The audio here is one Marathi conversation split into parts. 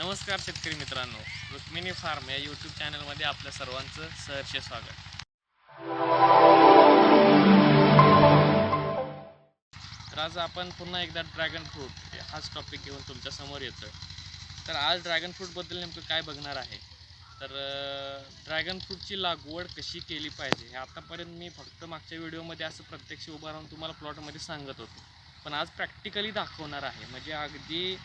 नमस्कार शेतकरी मित्रांनो रुक्मिणी फार्म या यूट्यूब चॅनलमध्ये आपल्या सर्वांचं सहर्ष स्वागत. तर आज आपण पुन्हा एकदा ड्रॅगन फ्रूट हाच टॉपिक घेऊन तुमच्यासमोर येतो तर आज ड्रॅगन फ्रूटबद्दल नेमकं काय बघणार आहे? तर ड्रॅगन फ्रूटची लागवड कशी केली पाहिजे हे आतापर्यंत मी फक्त मागच्या व्हिडिओमध्ये असं प्रत्यक्ष उभं राहून तुम्हाला प्लॉटमध्ये सांगत होतो. पण आज प्रॅक्टिकली दाखवणार आहे. म्हणजे अगदी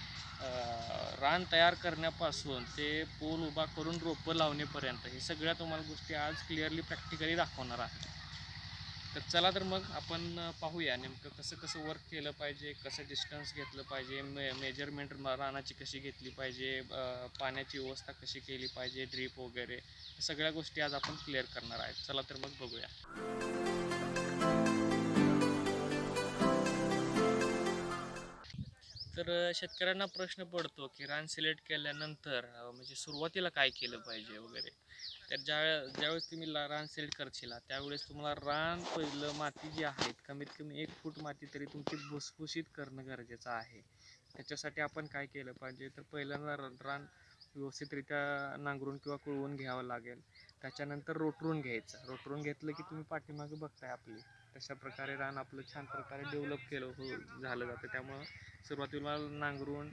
रान तयार करण्यापासून ते पोल उभा करून रोपं लावणेपर्यंत हे सगळ्या तुम्हाला गोष्टी आज क्लिअरली प्रॅक्टिकली दाखवणार आहे. तर चला तर मग आपण पाहूया नेमकं कसं कसं वर्क केलं पाहिजे कसं डिस्टन्स घेतलं पाहिजे मे मेजरमेंट रानाची कशी घेतली पाहिजे पाण्याची व्यवस्था कशी केली पाहिजे ड्रीप वगैरे सगळ्या गोष्टी आज आपण क्लिअर करणार आहेत. चला तर मग बघूया. तर शेतकऱ्यांना प्रश्न पडतो की रान सिलेक्ट केल्यानंतर म्हणजे सुरुवातीला काय केलं पाहिजे वगैरे? तर ज्या ज्यावेळेस तुम्ही ला- रान सिलेक्ट करशील त्यावेळेस तुम्हाला रान पहिलं माती जी आहे कमीत कमी एक फूट माती तरी तुमची भुसभुशीत करणं गरजेचं आहे. त्याच्यासाठी आपण काय केलं पाहिजे? तर पहिल्यांदा र- रान व्यवस्थितरित्या नांगरून किंवा कुळवून घ्यावं लागेल. त्याच्यानंतर रोटरून घ्यायचं. रोटरून घेतलं की तुम्ही पाठीमागे बघताय आपली. तशा प्रकारे रान आपलं छान प्रकारे डेव्हलप केलं हो झालं जातं. त्यामुळं सुरुवातीला नांगरून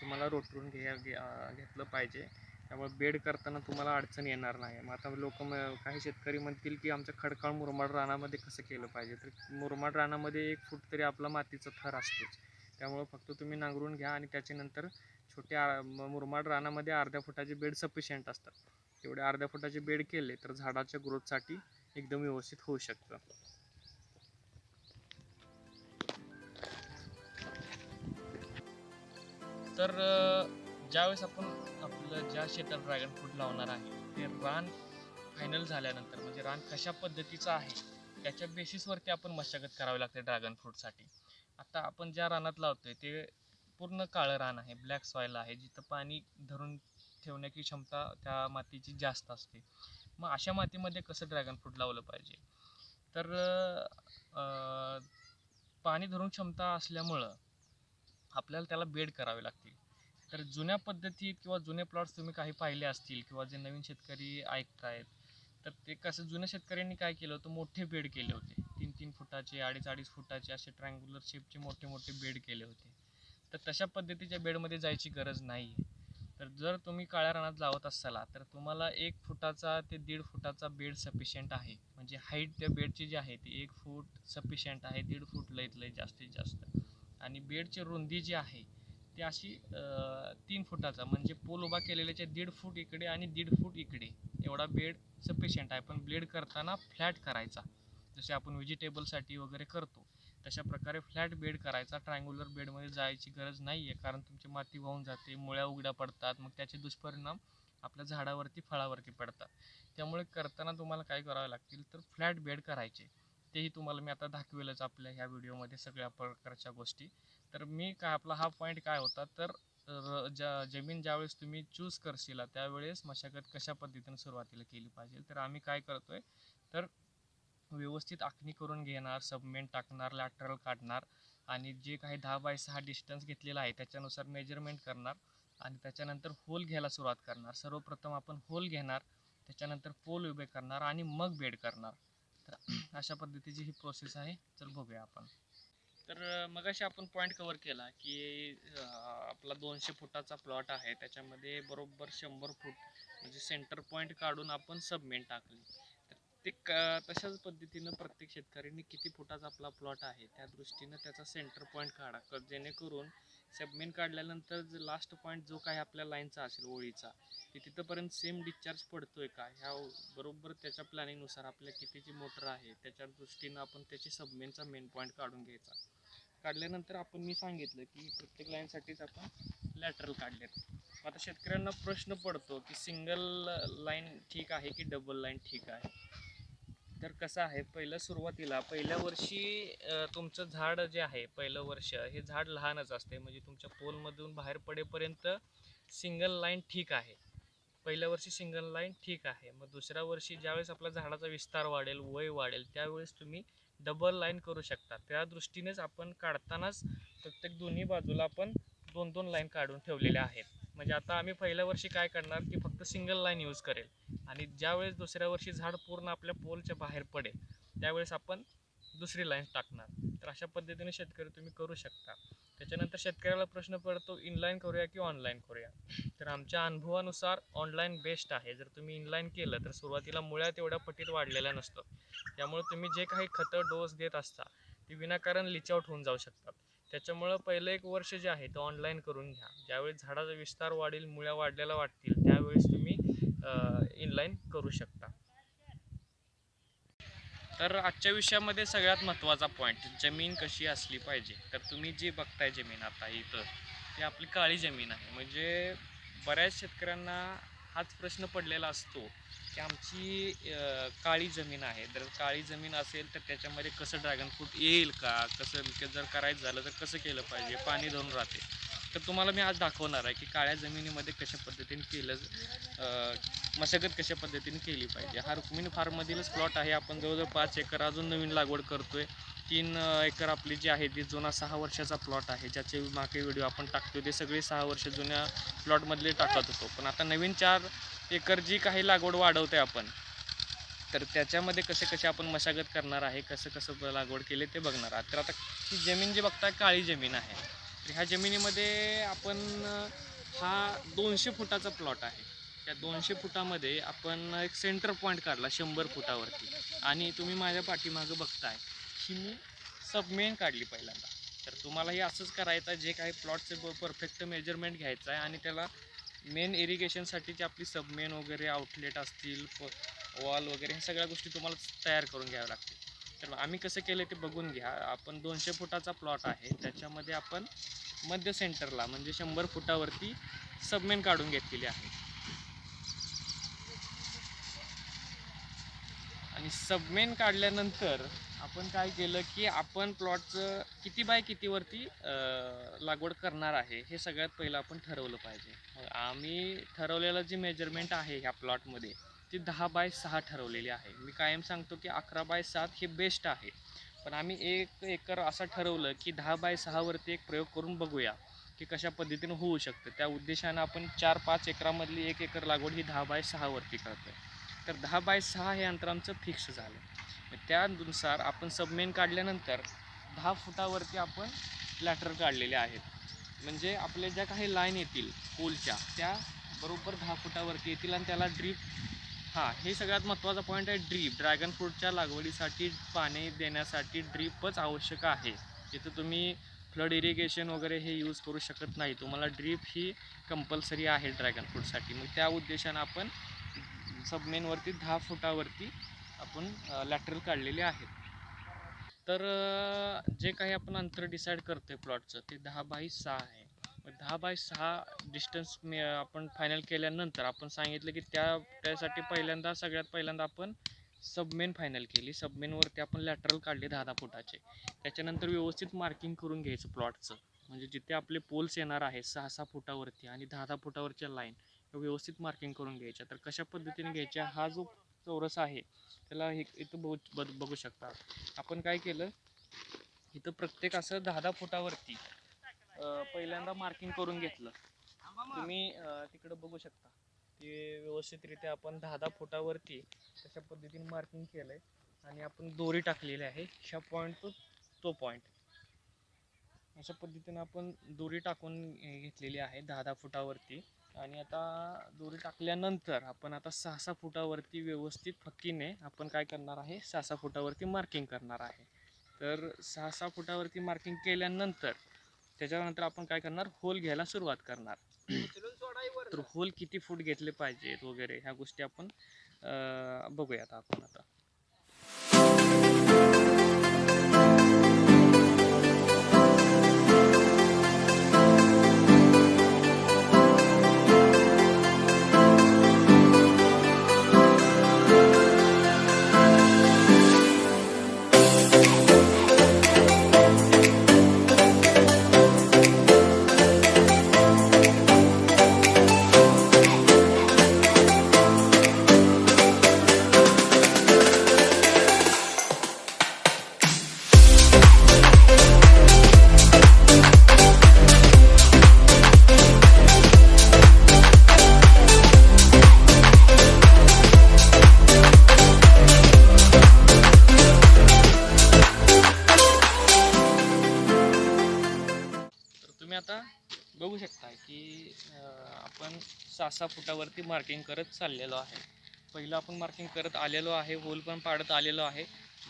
तुम्हाला रोटरून घ्या घे- घेतलं पाहिजे. त्यामुळे बेड करताना तुम्हाला अडचण येणार नाही. मग आता लोक काही शेतकरी म्हणतील की आमच्या खडकाळ मुरमाड रानामध्ये कसं केलं पाहिजे? तर मुरमाड रानामध्ये एक फूट तरी आपला मातीचा थर असतोच. त्यामुळं फक्त तुम्ही नांगरून घ्या आणि त्याच्यानंतर छोट्या मुरमाड रानामध्ये अर्ध्या फुटाचे बेड सफिशियंट असतात. तेवढे अर्ध्या फुटाचे बेड केले तर झाडाच्या ग्रोथसाठी एकदम व्यवस्थित होऊ शकतं. तर ज्यावेळेस आपण आपलं ज्या शेतात ड्रॅगन फ्रूट लावणार आहे ते रान फायनल झाल्यानंतर म्हणजे रान कशा पद्धतीचं आहे त्याच्या बेसिसवरती आपण मशागत करावी लागते ड्रॅगन फ्रूटसाठी आता आपण ज्या रानात लावतोय ते पूर्ण काळं रान आहे ब्लॅक सॉईल आहे जिथं पाणी धरून ठेवण्याची क्षमता त्या मातीची जास्त असते. मग अशा मातीमध्ये कसं ड्रॅगन फ्रूट लावलं पाहिजे? तर पाणी धरून क्षमता असल्यामुळं आपल्याला त्याला बेड करावे लागतील. तर जुन्या पद्धतीत किंवा जुने प्लॉट्स तुम्ही काही पाहिले असतील किंवा जे नवीन शेतकरी ऐकतायत तर ते कसं जुन्या शेतकऱ्यांनी काय केलं होतं? मोठे बेड केले होते. तीन तीन फुटाचे अडीच अडीच फुटाचे असे ट्रँग्युलर शेपचे मोठे मोठे बेड केले होते. तर तशा पद्धतीच्या बेडमध्ये जायची गरज नाही आहे तर जर तुम्ही काळ्या रानात लावत असाल तर तुम्हाला एक फुटाचा ते दीड फुटाचा बेड सफिशियंट आहे. म्हणजे हाईट त्या बेडची जी आहे ती एक फूट सफिशियंट आहे. दीड फूट लईत लई जास्तीत जास्त. आणि बेडची रुंदी जी आहे ती अशी तीन फुटाचा म्हणजे पोल उभा केलेल्याच्या दीड फूट इकडे आणि दीड फूट इकडे. एवढा बेड सफिशियंट आहे पण ब्लेड करताना फ्लॅट करायचा. जसे आपण व्हेजिटेबलसाठी वगैरे करतो तशा प्रकारे फ्लॅट बेड करायचा. ट्रायंग्युलर बेडमध्ये जायची गरज नाही आहे कारण तुमची माती वाहून जाते मुळ्या उघड्या पडतात मग त्याचे दुष्परिणाम आपल्या झाडावरती फळावरती पडतात. त्यामुळे करताना तुम्हाला काय करावे लागतील तर फ्लॅट बेड करायचे. तेही तुम्हाला मी आता दाखवेलच आपल्या ह्या व्हिडिओमध्ये सगळ्या प्रकारच्या गोष्टी. तर मी काय आपला हा पॉईंट काय होता? तर र- ज्या जमीन ज्यावेळेस तुम्ही चूज करशील त्यावेळेस मशागत कशा पद्धतीने सुरुवातीला केली पाहिजे? तर आम्ही काय करतोय? तर व्यवस्थित आखणी करून घेणार सबमेंट टाकणार लॅटरल काढणार आणि जे काही दहा बाय सहा डिस्टन्स घेतलेला आहे त्याच्यानुसार मेजरमेंट करणार आणि त्याच्यानंतर होल घ्यायला सुरुवात करणार. सर्वप्रथम आपण होल घेणार त्याच्यानंतर पोल उभे करणार आणि मग बेड करणार. अशा पद्धतीची ही प्रोसेस आहे. तर बघूया आपण. तर मग अशी आपण पॉईंट कवर केला की आपला दोनशे फुटाचा प्लॉट आहे. त्याच्यामध्ये बरोबर शंभर फूट म्हणजे सेंटर पॉईंट काढून आपण सबमेंट टाकली. तर ते क तशाच पद्धतीनं प्रत्येक शेतकऱ्यांनी किती फुटाचा आपला प्लॉट आहे त्या दृष्टीनं त्याचा सेंटर पॉईंट काढा. जेणेकरून सबमेंट काढल्यानंतर लास्ट पॉईंट जो काही आपल्या लाईनचा असेल ओळीचा ते तिथंपर्यंत सेम डिस्चार्ज पडतोय का? ह्या बरोबर त्याच्या प्लॅनिंगनुसार आपल्या कितीची मोटर आहे त्याच्या दृष्टीनं आपण त्याची सबमेनचा मेन पॉईंट काढून घ्यायचा. काढल्यानंतर आपण मी सांगितलं की प्रत्येक लाईनसाठीच आपण लॅटरल काढलेत. आता शेतकऱ्यांना प्रश्न पडतो की सिंगल लाईन ठीक आहे की डबल लाईन ठीक आहे? तर कसं आहे पहिलं सुरुवातीला पहिल्या वर्षी तुमचं झाड जे आहे पहिलं वर्ष हे झाड लहानच असते. म्हणजे तुमच्या पोलमधून बाहेर पडेपर्यंत सिंगल लाईन ठीक आहे. पहिल्या वर्षी सिंगल लाईन ठीक आहे. मग दुसऱ्या वर्षी ज्यावेळेस आपल्या झाडाचा विस्तार वाढेल वय वाढेल त्यावेळेस तुम्ही डबल लाईन करू शकता. त्या दृष्टीनेच आपण काढतानाच प्रत्येक दोन्ही बाजूला आपण दोन दोन लाईन काढून ठेवलेल्या आहेत. म्हणजे आता आम्ही पहिल्या वर्षी काय करणार की फक्त सिंगल लाईन यूज करेल. आणि ज्यावेळेस दुसऱ्या वर्षी झाड पूर्ण आपल्या पोलच्या बाहेर पडेल त्यावेळेस आपण दुसरी लाईन टाकणार. तर अशा पद्धतीने शेतकरी तुम्ही करू शकता. त्याच्यानंतर शेतकऱ्याला प्रश्न पडतो इनलाईन करूया की ऑनलाईन करूया? तर आमच्या अनुभवानुसार ऑनलाईन बेस्ट आहे. जर तुम्ही इनलाईन केलं तर सुरुवातीला मुळ्यात एवढ्या पटीत वाढलेल्या नसतं. त्यामुळे तुम्ही जे काही खतं डोस देत असता ती विनाकारण लिचआउट होऊन जाऊ शकतात. त्याच्यामुळं पहिलं एक वर्ष जे आहे ते ऑनलाईन करून घ्या. ज्यावेळेस झाडाचा विस्तार वाढेल मुळ्या वाढलेल्या वाटतील त्यावेळेस तुम्ही इनलाईन करू शकता. तर आजच्या विषयामध्ये सगळ्यात महत्त्वाचा पॉईंट जमीन कशी असली पाहिजे. तर तुम्ही जी बघताय जमीन आता इथं ती आपली काळी जमीन आहे. म्हणजे बऱ्याच शेतकऱ्यांना हाच प्रश्न पडलेला असतो की आमची काळी जमीन आहे. जर काळी जमीन असेल तर त्याच्यामध्ये कसं ड्रॅगन फ्रूट येईल का? कसं जर करायचं झालं तर कसं केलं पाहिजे? पाणी धरून राहते. तर तुम्हाला मी आज दाखवणार आहे की काळ्या जमिनीमध्ये कशा पद्धतीने केलं मशागत कशा पद्धतीने केली पाहिजे. हा रुक्मिणी फार्ममधीलच प्लॉट आहे. आपण जवळजवळ पाच एकर अजून नवीन लागवड करतोय. तीन एकर आपली जी आहे ती जुना सहा वर्षाचा प्लॉट आहे. ज्याचे मागे व्हिडिओ आपण टाकतो ते सगळे सहा वर्ष जुन्या प्लॉटमधले टाकत होतो. पण आता नवीन चार एकर जी काही लागवड वाढवते आपण तर त्याच्यामध्ये कसे कसे आपण मशागत करणार आहे कसं कसं लागवड केले ते बघणार आहात. तर आता ही जमीन जी बघताय काळी जमीन आहे. तर ह्या जमिनीमध्ये आपण हा दोनशे फुटाचा प्लॉट आहे. त्या दोनशे फुटामध्ये आपण एक सेंटर पॉईंट काढला शंभर फुटावरती. आणि तुम्ही माझ्या पाठीमागं बघताय ही मी सबमेन काढली पहिल्यांदा. तर तुम्हाला हे असंच करायचं आहे जे काही प्लॉटचं परफेक्ट मेजरमेंट घ्यायचं आहे आणि त्याला मेन इरिगेशनसाठीची आपली सबमेन वगैरे आउटलेट असतील वॉल वगैरे ह्या सगळ्या गोष्टी तुम्हाला तयार करून घ्याव्या लागतील. तर आम्ही कसं केलं ते बघून घ्या. आपण दोनशे फुटाचा प्लॉट आहे. त्याच्यामध्ये आपण मध्य सेंटरला म्हणजे शंभर फुटावरती सबमेन काढून घेतलेली आहे. आणि सबमेन काढल्यानंतर आपण काय केलं की आपण प्लॉटचं किती बाय कितीवरती लागवड करणार आहे हे सगळ्यात पहिलं आपण ठरवलं पाहिजे. मग आम्ही ठरवलेलं जे मेजरमेंट आहे ह्या प्लॉटमध्ये ती दहा बाय सहा ठरवलेली आहे. मी कायम सांगतो की अकरा बाय सात हे बेस्ट आहे. पण आम्ही एक एकर असं ठरवलं की दहा बाय सहावरती एक प्रयोग करून बघूया की कशा पद्धतीनं होऊ शकतं. त्या उद्देशानं आपण चार पाच एकरामधली एक एकर लागवड ही दहा बाय सहावरती करतोय. तर दहा बाय सहा हे अंतर आमचं फिक्स झालं. मग त्यानुसार आपण सबमेन काढल्यानंतर दहा फुटावरती आपण लॅटर काढलेले आहेत. म्हणजे आपल्या ज्या काही लाईन येतील पोलच्या त्या बरोबर दहा फुटावरती येतील आणि त्याला ड्रीप हां हे सगळ्यात महत्त्वाचा पॉईंट आहे ड्रीप ड्रॅगन फ्रूटच्या लागवडीसाठी पाणी देण्यासाठी ड्रीपच आवश्यक आहे. जिथं तुम्ही फ्लड इरिगेशन वगैरे हे यूज करू शकत नाही. तुम्हाला ड्रीप ही कंपल्सरी आहे ड्रॅगन फ्रूटसाठी मग त्या उद्देशानं आपण सबमेनवरती दहा फुटावरती आपण लॅटरल काढलेले आहेत. तर जे काही आपण अंतर डिसाईड करतो आहे प्लॉटचं ते दहा बाय सहा आहे. दहा बाय सहा डिस्टन्स मी आपण फायनल केल्यानंतर आपण सांगितलं की त्या त्यासाठी पहिल्यांदा सगळ्यात पहिल्यांदा आपण सबमेन फायनल केली. सबमेनवरती आपण लॅटरल काढले दहा दहा फुटाचे. त्याच्यानंतर व्यवस्थित मार्किंग करून घ्यायचं प्लॉटचं म्हणजे जिथे आपले पोल्स येणार आहे सहा सहा फुटावरती आणि दहा दहा फुटावरच्या लाईन व्यवस्थित मार्किंग करून घ्यायच्या. तर कशा पद्धतीने घ्यायच्या? हा जो चौरस आहे त्याला हे इथं बघू बघ बघू शकता. आपण काय केलं? इथं प्रत्येक असं दहा दहा फुटावरती पहिल्यांदा मार्किंग करून घेतलं. तुम्ही तिकडं बघू शकता. ते व्यवस्थितरित्या आपण दहा दहा फुटावरती तशा पद्धतीने मार्किंग केलंय. आणि आपण दोरी टाकलेली आहे. ह्या पॉईंट टू तो पॉईंट अशा पद्धतीने आपण दोरी टाकून घेतलेली आहे दहा दहा फुटावरती. आणि आता दोरी टाकल्यानंतर आपण आता सहा सहा फुटावरती व्यवस्थित फक्कीने आपण काय करणार आहे? सहा सहा फुटावरती मार्किंग करणार आहे. तर सहा सहा फुटावरती मार्किंग केल्यानंतर त्याच्यानंतर आपण काय करणार? होल घ्यायला सुरुवात करणार. तर होल किती फूट घेतले पाहिजेत वगैरे ह्या गोष्टी आपण अं, बघूयात आपण आता. सहा सहा फुटावरती मार्किंग करत चाललेलो आहे. पहिलं आपण मार्किंग करत आलेलो आहे होल पण पाडत आलेलो आहे.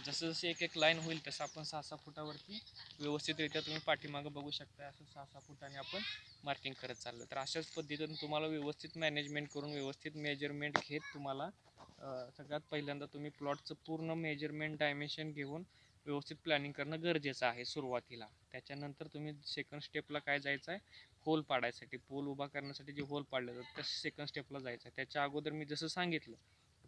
जसं जसं एक एक लाईन होईल तसं आपण सहा सहा फुटावरती व्यवस्थितरित्या तुम्ही पाठीमागं बघू शकता असं सहा सहा फुटाने आपण मार्किंग करत चाललो तर अशाच पद्धतीने तुम्हाला व्यवस्थित मॅनेजमेंट करून व्यवस्थित मेजरमेंट घेत तुम्हाला सगळ्यात पहिल्यांदा तुम्ही प्लॉटचं पूर्ण मेजरमेंट डायमेन्शन घेऊन व्यवस्थित प्लॅनिंग करणं गरजेचं आहे सुरुवातीला. त्याच्यानंतर तुम्ही सेकंड स्टेपला काय जायचं आहे होल पाडायसाठी पोल उभा करण्यासाठी जे होल पाडले जातात त्या सेकंड स्टेपला जायचं आहे. त्याच्या अगोदर मी जसं सांगितलं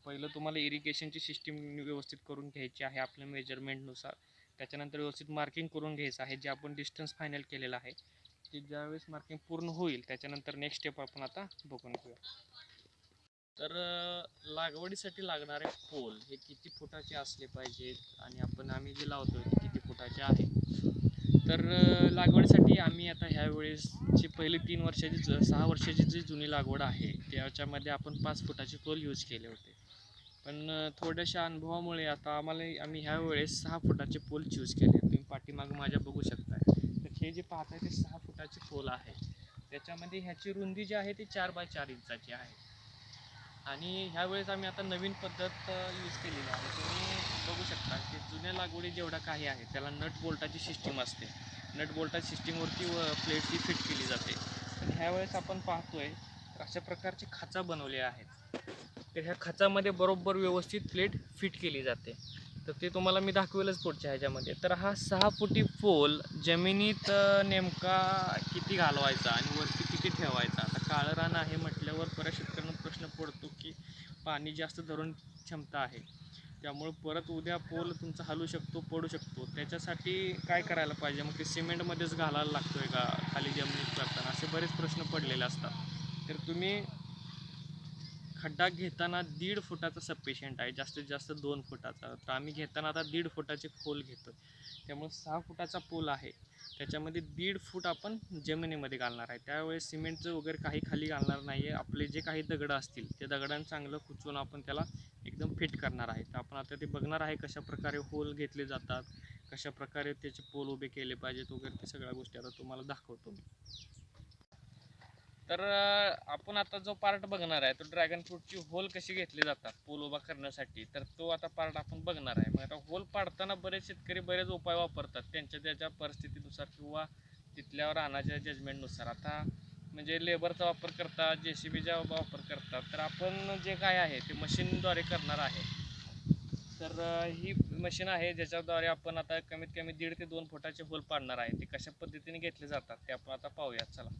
पहिलं तुम्हाला इरिगेशनची सिस्टीम व्यवस्थित करून घ्यायची आहे आपल्या मेजरमेंटनुसार त्याच्यानंतर व्यवस्थित मार्किंग करून घ्यायचं आहे जे आपण डिस्टन्स फायनल केलेलं आहे ते ज्यावेळेस मार्किंग पूर्ण होईल त्याच्यानंतर नेक्स्ट स्टेप आपण आता बघून घेऊया. तर लागवडीसाठी लागणारे पोल हे किती फुटाचे असले पाहिजेत? आणि आपण आम्ही जे लावतो ते किती फुटाचे आहे? तर लागवडीसाठी आम्ही आता ह्या वेळेसची पहिली तीन वर्षाची ज- सहा वर्षाची जी जुनी लागवड आहे त्याच्यामध्ये आपण पाच फुटाचे पोल यूज केले होते. पण थोड्याशा अनुभवामुळे आता आम्हाला आम्ही ह्यावेळेस सहा फुटाचे पोल चूज केले. तुम्ही पाठीमागं माझ्या बघू शकताय. तर हे जे पाहताय ते सहा फुटाचे पोल आहे. त्याच्यामध्ये ह्याची रुंदी जी आहे ती चार बाय चार इंचाची आहे. आणि ह्यावेळेस आम्ही आता नवीन पद्धत यूज केलेली आहे. तुम्ही बघू शकता की जुन्या लागवडी जेवढ्या काही आहे त्याला नट बोल्टाची सिस्टीम असते. नट बोल्टाची सिस्टीमवरती व प्लेटची फिट केली जाते. पण ह्यावेळेस आपण पाहतोय तर अशा प्रकारची खाचा बनवल्या आहेत. तर ह्या खाचामध्ये बरोबर व्यवस्थित प्लेट फिट केली जाते. तर ते तुम्हाला मी दाखवेलच पुढच्या ह्याच्यामध्ये. तर हा सहा फुटी पोल जमिनीत नेमका किती घालवायचा आणि वरती किती ठेवायचा? आता काळं रान आहे म्हटल्यावर परत शेतकऱ्यांना प्रश्न पडतो की पाणी जास्त धरून क्षमता आहे. त्यामुळे परत उद्या पोल तुमचा हलू शकतो पडू शकतो. त्याच्यासाठी काय करायला पाहिजे? मग ते सिमेंटमध्येच घालायला लागतोय का? खाली जमिनीत करताना असे बरेच प्रश्न पडलेले असतात. तर तुम्ही खड्डा घेताना दीड फुटाचा सफिशियंट आहे. जास्तीत जास्त दोन फुटाचा. तर आम्ही घेताना आता दीड फुटाचे खोल घेतो त्यामुळे सहा फुटाचा पोल आहे. त्याच्यामध्ये दीड फूट आपण जमिनीमध्ये घालणार आहे. त्यावेळेस सिमेंटचं वगैरे काही खाली घालणार नाही आहे आपले जे काही दगडं असतील ते दगडांना चांगलं कुचून आपण त्याला एकदम फिट करणार आहे. तर आपण आता ते बघणार आहे कशा प्रकारे होल घेतले जातात कशा प्रकारे त्याचे पोल उभे केले पाहिजेत वगैरे ते सगळ्या गोष्टी आता तुम्हाला दाखवतो मी. तर आपण आता जो पार्ट बघणार आहे तो ड्रॅगन फ्रूटची होल कशी घेतली जातात पोल उभा करण्यासाठी तर तो आता पार्ट आपण बघणार आहे. मग आता होल पाडताना बरेच शेतकरी बरेच उपाय वापरतात त्यांच्या त्याच्या परिस्थितीनुसार किंवा तिथल्या रानाच्या जजमेंटनुसार आता म्हणजे लेबरचा वापर करतात जे सी बीचा वापर करतात तर आपण जे काय आहे ते मशीनद्वारे करणार आहे. तर ही मशीन आहे ज्याच्याद्वारे आपण आता कमीत कमी दीड ते दोन फुटाचे होल पाडणार आहे. ते कशा पद्धतीने घेतले जातात ते आपण आता पाहूयात. चला.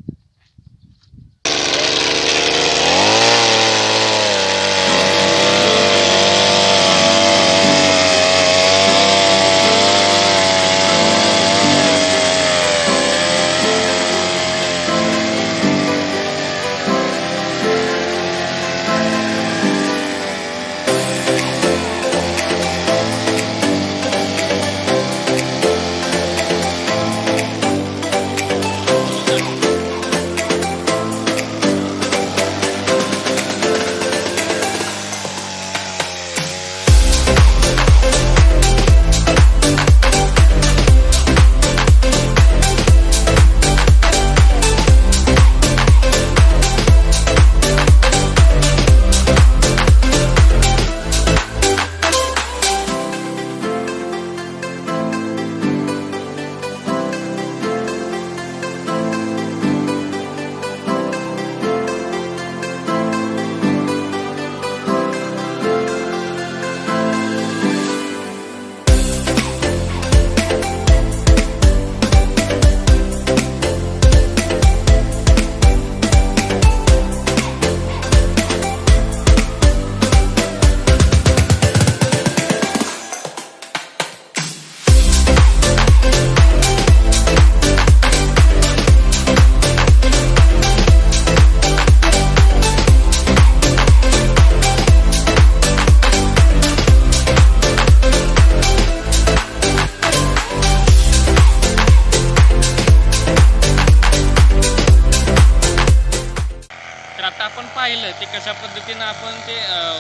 पाहिलं ते कशा पद्धतीनं आपण ते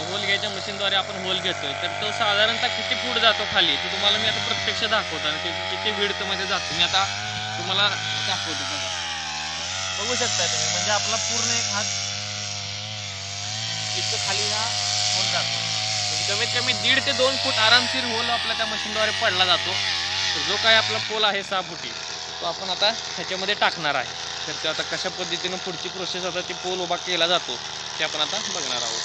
होल घ्यायच्या मशीनद्वारे आपण होल घेतोय. तर तो साधारणतः किती फूट जातो खाली? ते तुम्हाला मी आता प्रत्यक्ष दाखवतो आणि किती विडतमध्ये जातो. मी आता तुम्हाला दाखवतो बघा. बघू शकता तुम्ही. म्हणजे आपला पूर्ण एक हात इतकं खाली हा होल जातो. म्हणजे कमीत कमी दीड ते दोन फूट आरामशीर होल आपल्या त्या मशीनद्वारे पडला जातो. तर जो काय आपला पोल आहे सहा फुटी तो आपण आता ह्याच्यामध्ये टाकणार आहे. तर ते आता कशा पद्धतीनं पुढची प्रोसेस आता ती पोल उभा केला जातो ते आपण आता बघणार आहोत.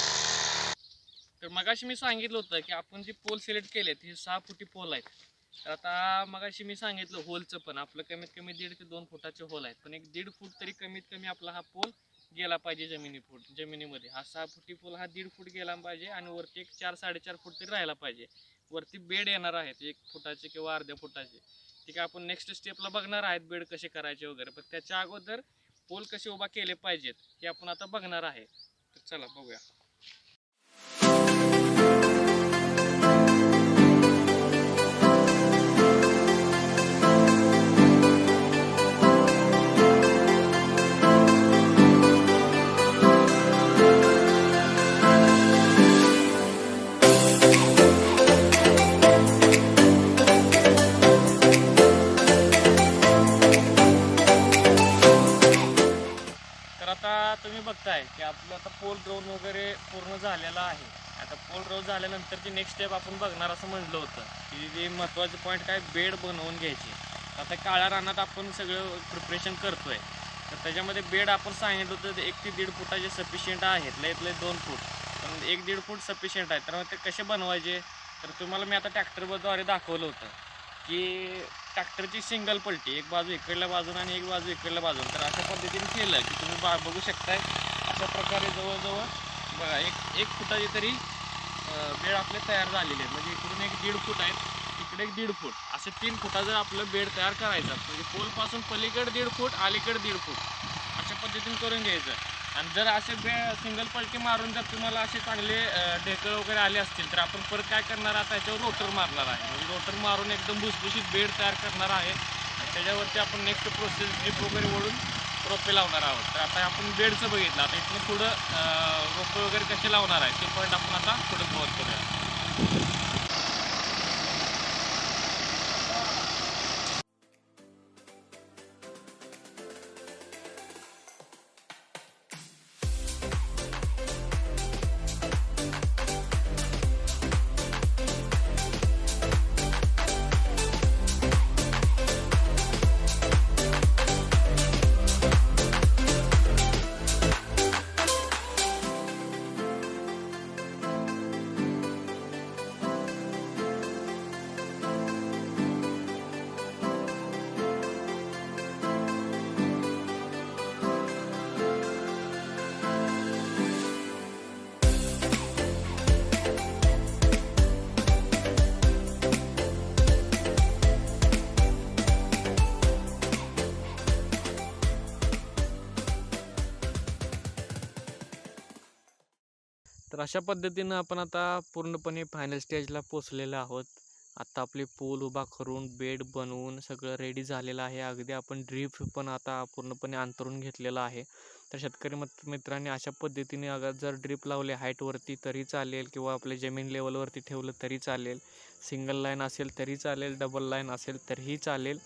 तर मगाशी मी सांगितलं होतं की आपण जे पोल सिलेक्ट केलेत हे सहा फुटी पोल आहेत. तर आता मगाशी मी सांगितलं होलचं पण आपलं कमीत कमी दीड ते दोन फुटाचे होल आहेत. पण एक दीड फूट तरी कमीत कमी आपला हा पोल गेला पाहिजे जमिनी फूट जमिनीमध्ये. हा सहा फुटी पोल हा दीड फूट गेला पाहिजे आणि वरती एक चार साडेचार फूट तरी राहायला पाहिजे. वरती बेड येणार आहेत एक फुटाचे किंवा अर्ध्या फुटाचे. ठीक आहे आपण नेक्स्ट स्टेपला बघणार आहेत बेड कसे करायचे वगैरे. पण त्याच्या अगोदर पोल कसे उभा केले पाहिजेत हे आपण आता बघणार आहे. तर चला बघूया. आपण बघणार असं म्हटलं होतं की जे महत्त्वाचे पॉईंट काय बेड बनवून घ्यायचे. आता काळ्या रानात आपण सगळं प्रिपरेशन करतोय. तर त्याच्यामध्ये बेड आपण सांगितलं होतं एक ते दीड फुटाचे सफिशियंट आहेत. लयत लय दोन फूट. पण एक दीड फूट सफिशियंट आहे. तर मग ते कसे बनवायचे? तर तुम्हाला मी आता ट्रॅक्टरद्वारे दाखवलं होतं की ट्रॅक्टरची सिंगल पलटी एक बाजू इकडल्या बाजून आणि एक बाजू इकडल्या बाजून. तर अशा पद्धतीने केलं की तुम्ही बा बघू शकताय. अशा प्रकारे जवळजवळ बघा एक एक फुटाची तरी बेड आपले तयार झालेले आहेत. म्हणजे इकडून एक दीड फूट आहेत तिकडे एक दीड फूट. असे तीन फुटाचं आपलं बेड तयार करायचं. म्हणजे पोलपासून पलीकडे दीड फूट अलीकडे दीड फूट. अशा पद्धतीने करून घ्यायचं. आणि जर असे बे सिंगल पलटी मारून जर तुम्हाला असे चांगले ढेकळ वगैरे आले असतील तर आपण परत काय करणार आहात त्याच्यावर रोटर मारणार आहे. म्हणजे रोटर मारून एकदम भुसभुशीत बेड तयार करणार आहे. आणि त्याच्यावरती आपण नेक्स्ट प्रोसेस ड्रिप वगैरे ओढून रोपे लावणार आहोत. तर आता आपण बेडचं बघितलं. आता इथून पुढं रोपे वगैरे कसे लावणार आहे ते पॉईंट आपण आता पुढे कव्हर करूया. तर अशा पद्धतीनं आपण आता पूर्णपणे फायनल स्टेजला पोचलेलो आहोत. आता आपले पूल उभा करून बेड बनवून सगळं रेडी झालेलं आहे. अगदी आपण ड्रीप पण आता पूर्णपणे अंतरून घेतलेलं आहे. तर शेतकरी मत मित्रांनी अशा पद्धतीने अगर जर ड्रीप लावले हाईटवरती तरी चालेल किंवा आपल्या जमीन लेवलवरती ठेवलं तरी चालेल. सिंगल लाईन असेल तरी चालेल डबल लाईन असेल तरीही चालेल.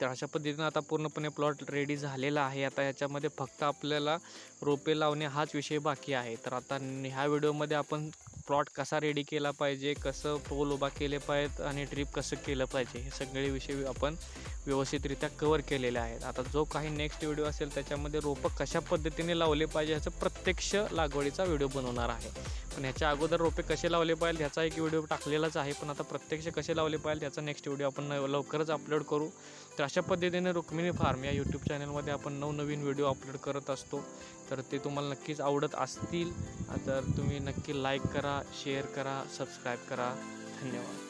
तर अशा पद्धतीनं आता पूर्णपणे प्लॉट रेडी झालेला आहे. आता याच्यामध्ये फक्त आपल्याला रोपे लावणे हाच विषय बाकी आहे. तर आता ह्या व्हिडिओमध्ये आपण प्लॉट कसा रेडी केला पाहिजे कसं पोल उभा केले पाहिजेत आणि ड्रीप कसं केलं पाहिजे हे सगळे विषय आपण व्यवस्थितरित्या कवर केलेले आहेत. आता जो काही नेक्स्ट व्हिडिओ असेल त्याच्यामध्ये रोपं कशा पद्धतीने लावले पाहिजे ह्याचं प्रत्यक्ष लागवडीचा व्हिडिओ बनवणार आहे. पण ह्याच्या अगोदर रोपे कसे लावले पाहिजे ह्याचा एक व्हिडिओ टाकलेलाच आहे. पण आता प्रत्यक्ष कसे लावले पाहिजे ह्याचा नेक्स्ट व्हिडिओ आपण न- लवकरच अपलोड करू. तर अशा पद्धतीने रुक्मिणी फार्म या यूट्यूब चॅनलमध्ये आपण नवनवीन व्हिडिओ अपलोड करत असतो. तर ते तुम्हाला नक्कीच आवडत असतील. तर तुम्ही नक्की लाईक करा शेअर करा सबस्क्राईब करा. धन्यवाद.